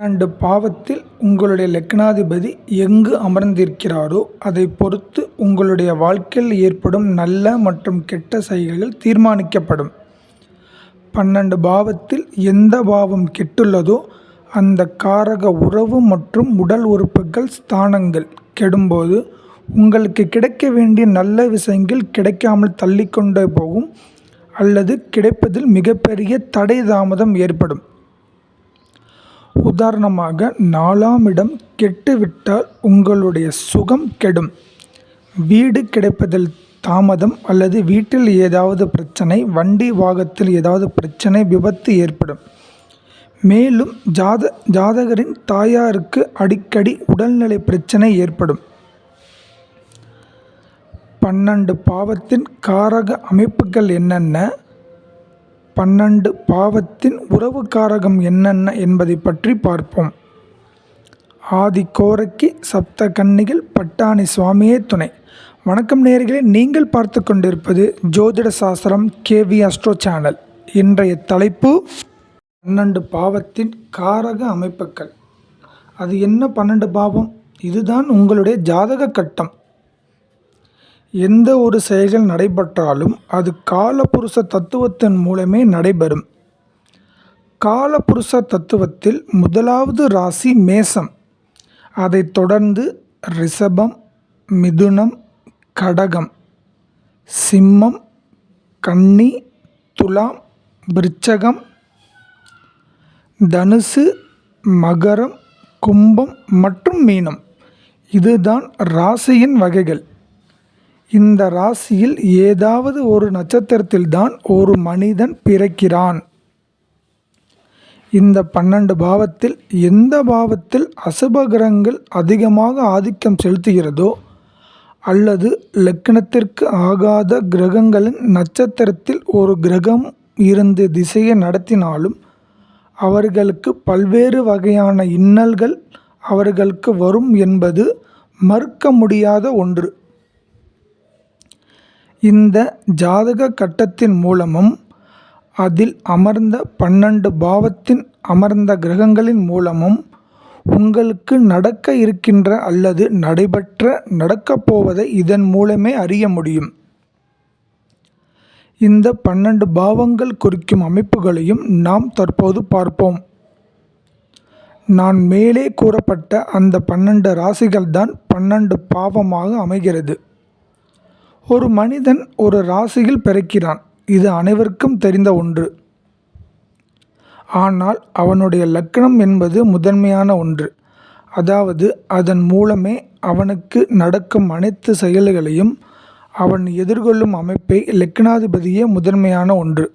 பன்னெண்டு பாவத்தில் உங்களுடைய லக்னாதிபதி எங்கு அமர்ந்திருக்கிறாரோ அதைப் பொறுத்து உங்களுடைய வாழ்க்கையில் ஏற்படும் நல்ல மற்றும் கெட்ட செயல்கள் தீர்மானிக்கப்படும். பன்னெண்டு பாவத்தில் எந்த பாவம் கெட்டுள்ளதோ அந்த காரக உறவு மற்றும் உடல் உறுப்புகள் ஸ்தானங்கள் கெடும்போது உங்களுக்கு கிடைக்க வேண்டிய நல்ல விஷயங்கள் கிடைக்காமல் தள்ளிக்கொண்டே போகும் அல்லது கிடைப்பதில் மிகப்பெரிய தடை தாமதம் ஏற்படும். உதாரணமாக நாலாம் இடம் கெட்டுவிட்டால் உங்களுடைய சுகம் கெடும். வீடு கிடைப்பதில் தாமதம் அல்லது வீட்டில் ஏதாவது பிரச்சனை வண்டி வாகத்தில் ஏதாவது பிரச்சனை விபத்து ஏற்படும். மேலும் ஜாத ஜாதகரின் தாயாருக்கு அடிக்கடி உடல்நிலை பிரச்சனை ஏற்படும். பன்னெண்டு பாவத்தின் காரக அமைப்புகள் என்னென்ன? பன்னெண்டு பாவத்தின் உறவு காரகம் என்னென்ன என்பதை பற்றி பார்ப்போம். ஆதி கோரக்கி சப்த கன்னிகள் பட்டாணி சுவாமியே துணை. வணக்கம் நேயர்களே நீங்கள் பார்த்து கொண்டிருப்பது ஜோதிட சாஸ்திரம் கேவி அஸ்ட்ரோ சேனல். இன்றைய தலைப்பு பன்னெண்டு பாவத்தின் காரக அமைப்புகள். அது என்ன பன்னெண்டு பாவம்? இதுதான் உங்களுடைய ஜாதக கட்டம். எந்த ஒரு செயல்கள் நடைபெற்றாலும் அது காலபுருஷ தத்துவத்தின் மூலமே நடைபெறும். காலபுருஷ தத்துவத்தில் முதலாவது ராசி மேசம் அதைத் தொடர்ந்து ரிஷபம் மிதுனம் கடகம் சிம்மம் கன்னி துலாம் விருச்சகம் தனுசு மகரம் கும்பம் மற்றும் மீனம். இதுதான் ராசியின் வகைகள். இந்த ராசியில் ஏதாவது ஒரு நட்சத்திரத்தில்தான் ஒரு மனிதன் பிறக்கிறான். இந்த பன்னெண்டு பாவத்தில் எந்த பாவத்தில் அசுப கிரகங்கள் அதிகமாக ஆதிக்கம் செலுத்துகிறதோ அல்லது லக்னத்திற்கு ஆகாத கிரகங்களின் நட்சத்திரத்தில் ஒரு கிரகம் இருந்து திசையை நடத்தினாலும் அவர்களுக்கு பல்வேறு வகையான இன்னல்கள் அவர்களுக்கு வரும் என்பது மறுக்க முடியாத ஒன்று. இந்த ஜாதக கட்டத்தின் மூலமும் அதில் அமர்ந்த பன்னெண்டு பாவத்தின் அமர்ந்த கிரகங்களின் மூலமும் உங்களுக்கு நடக்க இருக்கின்ற அல்லது நடைபெற்ற நடக்கப் போவதை இதன் மூலமே அறிய முடியும். இந்த பன்னெண்டு பாவங்கள் குறிக்கும் அமைப்புகளையும் நாம் தற்போது பார்ப்போம். நான் மேலே கூறப்பட்ட அந்த பன்னெண்டு ராசிகள்தான் பன்னெண்டு பாவமாக அமைகிறது. ஒரு மனிதன் ஒரு ராசியில் பிறக்கிறான். இது அனைவருக்கும் தெரிந்த ஒன்று. ஆனால் அவனுடைய லக்கணம் என்பது முதன்மையான ஒன்று. அதாவது அதன் மூலமே அவனுக்கு நடக்கும் அனைத்து செயல்களையும் அவன் எதிர்கொள்ளும் அமைப்பை லக்னாதிபதியே முதன்மையான ஒன்று.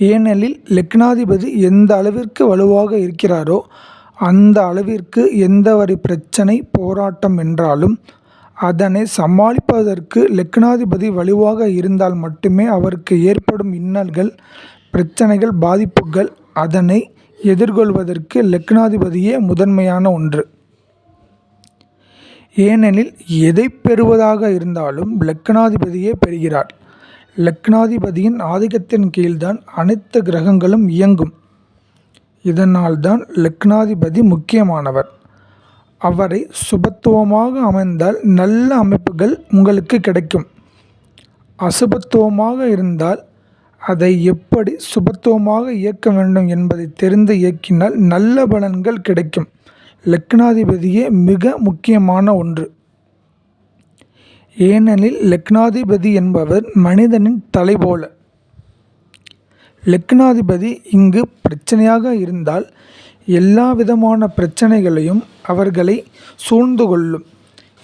ஏனெனில் லக்னாதிபதி எந்த அளவிற்கு வலுவாக இருக்கிறாரோ அந்த அளவிற்கு எந்த ஒரு பிரச்சனை போராட்டம் என்றாலும் அதனை சமாளிப்பதற்கு லக்னாதிபதி வலுவாக இருந்தால் மட்டுமே அவருக்கு ஏற்படும் இன்னல்கள் பிரச்சனைகள் பாதிப்புகள் அதனை எதிர்கொள்வதற்கு லக்னாதிபதியே முதன்மையான ஒன்று. ஏனெனில் எதை பெறுவதாக இருந்தாலும் லக்னாதிபதியே பெறுகிறார். லக்னாதிபதியின் ஆதிக்கத்தின் கீழ்தான் அனைத்து கிரகங்களும் இயங்கும். இதனால்தான் லக்னாதிபதி முக்கியமானவர். அவரை சுபத்துவமாக அமைந்தால் நல்ல அமைப்புகள் உங்களுக்கு கிடைக்கும். அசுபத்துவமாக இருந்தால் அதை எப்படி சுபத்துவமாக இயக்க வேண்டும் என்பதை தெரிந்து இயக்கினால் நல்ல பலன்கள் கிடைக்கும். லக்னாதிபதியே மிக முக்கியமான ஒன்று. ஏனெனில் லக்னாதிபதி என்பவர் மனிதனின் தலை போல. லக்னாதிபதி இங்கு பிரச்சனையாக இருந்தால் எல்லா விதமான பிரச்சனைகளையும் அவர்களை சூழ்ந்து கொள்ளும்.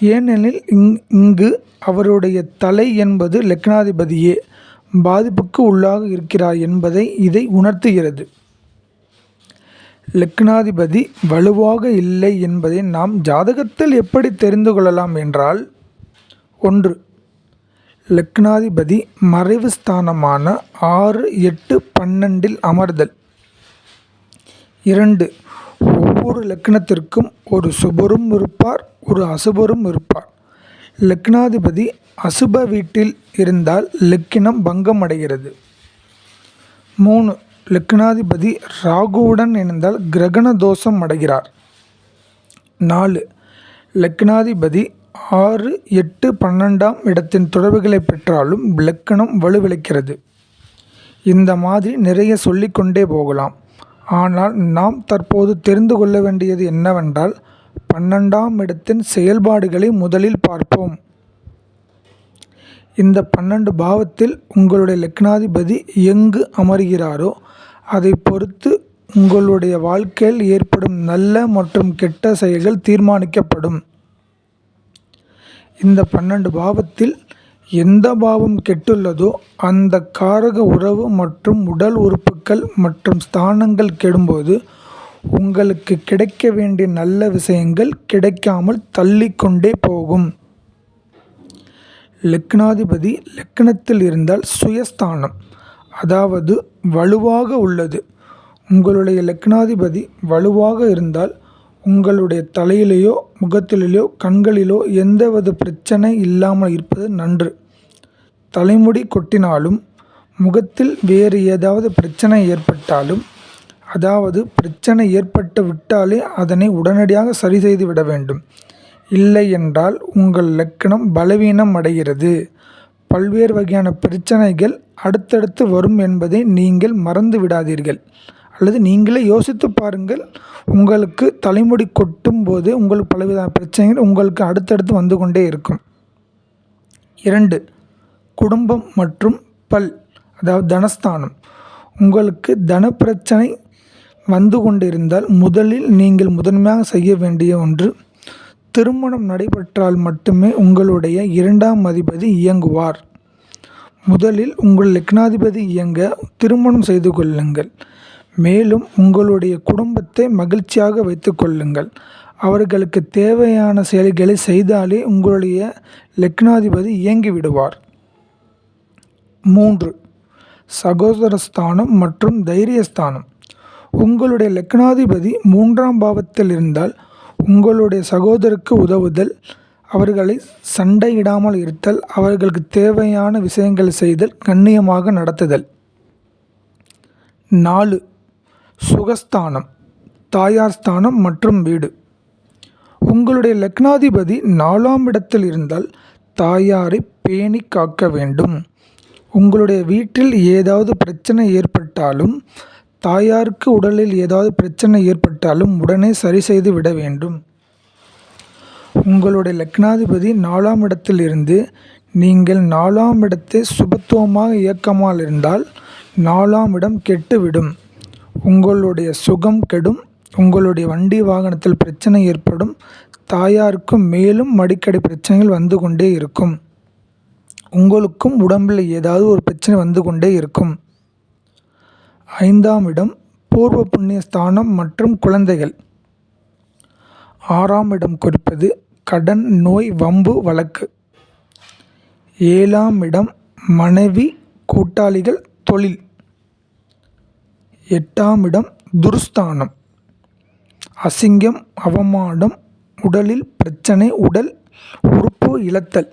ஏனெனில் இங் இங்கு அவருடைய தலை என்பது லக்னாதிபதியே பாதிப்புக்கு உள்ளாக இருக்கிறார் என்பதை இதை உணர்த்துகிறது. லக்னாதிபதி வலுவாக இல்லை என்பதை நாம் ஜாதகத்தில் எப்படி தெரிந்து கொள்ளலாம் என்றால் ஒன்று லக்னாதிபதி மறைவு ஸ்தானமான ஆறு எட்டு பன்னெண்டில் அமர்தல். இரண்டு ஒவ்வொரு லக்னத்திற்கும் ஒரு சுபரும் இருப்பார் ஒரு அசுபரும் இருப்பார். லக்னாதிபதி அசுப வீட்டில் இருந்தால் லக்கினம் பங்கம் அடைகிறது. மூணு லக்னாதிபதி ராகுவுடன் இணைந்தால் கிரகண தோஷம் அடைகிறார். நாலு லக்னாதிபதி ஆறு எட்டு பன்னெண்டாம் இடத்தின் தொடர்புகளை பெற்றாலும் லக்கணம் வலுவிழக்கிறது. இந்த மாதிரி நிறைய சொல்லிக்கொண்டே போகலாம். ஆனால் நாம் தற்போது தெரிந்து கொள்ள வேண்டியது என்னவென்றால் பன்னெண்டாம் இடத்தின் செயல்பாடுகளை முதலில் பார்ப்போம். இந்த பன்னெண்டு பாவத்தில் உங்களுடைய லக்னாதிபதி எங்கு அமர்கிறாரோ அதை பொறுத்து உங்களுடைய வாழ்க்கையில் ஏற்படும் நல்ல மற்றும் கெட்ட செயல்கள் தீர்மானிக்கப்படும். இந்த பன்னெண்டு பாவத்தில் எந்த பாவம் கெட்டுள்ளதோ அந்த காரக உறவு மற்றும் உடல் உறுப்புக்கள் மற்றும் ஸ்தானங்கள் கெடும்போது உங்களுக்கு கிடைக்க வேண்டிய நல்ல விஷயங்கள் கிடைக்காமல் தள்ளிக்கொண்டே போகும். லக்னாதிபதி லக்னத்தில் இருந்தால் சுயஸ்தானம் அதாவது வலுவாக உள்ளது. உங்களுடைய லக்னாதிபதி வலுவாக இருந்தால் உங்களுடைய தலையிலேயோ முகத்திலேயோ கண்களிலோ எந்தவித பிரச்சனை இல்லாமல் இருப்பது நன்று. தலைமுடி கொட்டினாலும் முகத்தில் வேறு ஏதாவது பிரச்சனை ஏற்பட்டாலும் அதாவது பிரச்சனை ஏற்பட்டு விட்டாலே அதனை உடனடியாக சரி செய்து விட வேண்டும். இல்லை என்றால் உங்கள் லக்கணம் பலவீனம் அடைகிறது. பல்வேறு வகையான பிரச்சனைகள் அடுத்தடுத்து வரும் என்பதை நீங்கள் மறந்து விடாதீர்கள். அல்லது நீங்களே யோசித்து பாருங்கள் உங்களுக்கு தலைமுடி கொட்டும் போது உங்களுக்கு பலவித பிரச்சனைகள் உங்களுக்கு அடுத்தடுத்து வந்து கொண்டே இருக்கும். இரண்டு குடும்பம் மற்றும் பல் அதாவது தனஸ்தானம். உங்களுக்கு தன பிரச்சனை வந்து கொண்டிருந்தால் முதலில் நீங்கள் முதன்மையாக செய்ய வேண்டிய ஒன்று திருமணம் நடைபெற்றால் மட்டுமே உங்களுடைய இரண்டாம் அதிபதி இயங்குவார். முதலில் உங்கள் லக்னாதிபதி இயங்க திருமணம் செய்து கொள்ளுங்கள். மேலும் உங்களுடைய குடும்பத்தை மகிழ்ச்சியாக வைத்துக்கொள்ளுங்கள் அவர்களுக்கு தேவையான செயல்களை செய்தாலே உங்களுடைய லக்னாதிபதி இயங்கி விடுவார் மூன்று சகோதரஸ்தானம் மற்றும் தைரியஸ்தானம். உங்களுடைய லக்னாதிபதி மூன்றாம் பாவத்தில் இருந்தால் உங்களுடைய சகோதரருக்கு உதவுதல் அவர்களை சண்டையிடாமல் இருத்தல் அவர்களுக்கு தேவையான விஷயங்களை செய்தல் கண்ணியமாக நடத்துதல். நாலு சுகஸ்தானம் தாயார் ஸ்தானம் மற்றும் வீடு. உங்களுடைய லக்னாதிபதி நாலாம் இடத்தில் இருந்தால் தாயாரை பேணி காக்க வேண்டும். உங்களுடைய வீட்டில் ஏதாவது பிரச்சனை ஏற்பட்டாலும் தாயாருக்கு உடலில் ஏதாவது பிரச்சனை ஏற்பட்டாலும் உடனே சரி செய்து விட வேண்டும். உங்களுடைய லக்னாதிபதி நாலாம் இடத்தில் இருந்து நீங்கள் நாலாம் இடத்தை சுபத்துவமாக இயக்கமால் இருந்தால் நாலாம் இடம் கெட்டுவிடும். உங்களுடைய சுகம் கெடும் உங்களுடைய வண்டி வாகனத்தில் பிரச்சனை ஏற்படும் தாயாருக்கும் மேலும் மடிக்கடி பிரச்சனைகள் வந்து கொண்டே இருக்கும். உங்களுக்கும் உடம்பில் ஏதாவது ஒரு பிரச்சனை வந்து கொண்டே இருக்கும். ஐந்தாம் இடம் பூர்வ புண்ணிய ஸ்தானம் மற்றும் குழந்தைகள். ஆறாம் இடம் குறிப்பது கடன் நோய் வம்பு வழக்கு. ஏழாம் இடம் மனைவி கூட்டாளிகள் தொழில். எட்டாம் இடம் துருஸ்தானம். அசிங்கம் அவமானம் உடலில் பிரச்சனை உடல் உறுப்பு இழத்தல்.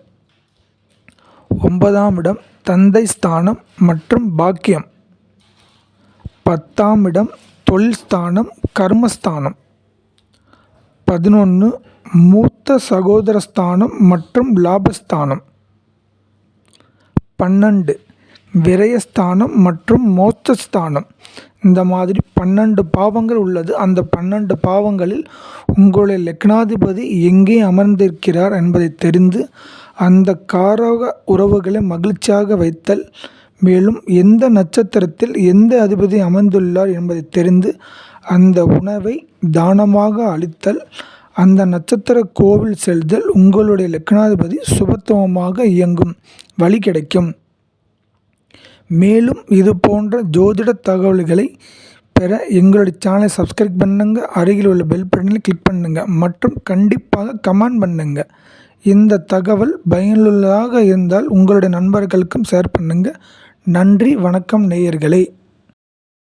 ஒன்பதாம் இடம் தந்தை ஸ்தானம் மற்றும் பாக்கியம். பத்தாம் இடம் தொழில் ஸ்தானம் கர்மஸ்தானம் பதினொன்று மூத்த சகோதரஸ்தானம் மற்றும் லாபஸ்தானம் பன்னெண்டு விரயஸ்தானம் மற்றும் மோட்சஸ்தானம் இந்த மாதிரி பன்னெண்டு பாவங்கள் உள்ளது. அந்த பன்னெண்டு பாவங்களில் உங்களுடைய லக்னாதிபதி எங்கே அமர்ந்திருக்கிறார் என்பதை தெரிந்து அந்த காரக உறவுகளை மகிழ்ச்சியாக வைத்தல். மேலும் எந்த நட்சத்திரத்தில் எந்த அதிபதி அமர்ந்துள்ளார் என்பதை தெரிந்து அந்த உணவை தானமாக அளித்தல். அந்த நட்சத்திர கோவில் செல்தல் உங்களுடைய லக்னாதிபதி சுபத்துவமாக இயங்கும் வழி கிடைக்கும். மேலும் இது போன்ற ஜோதிட தகவல்களை பெற எங்களுடைய சேனலை சப்ஸ்கிரைப் பண்ணுங்கள் அருகில் உள்ள பெல் பட்டனில் கிளிக் பண்ணுங்கள் மற்றும் கண்டிப்பாக கமெண்ட் பண்ணுங்கள் இந்த தகவல் பயனுள்ளதாக இருந்தால் உங்களுடைய நண்பர்களுக்கும் ஷேர் பண்ணுங்கள் நன்றி வணக்கம் நேயர்களே.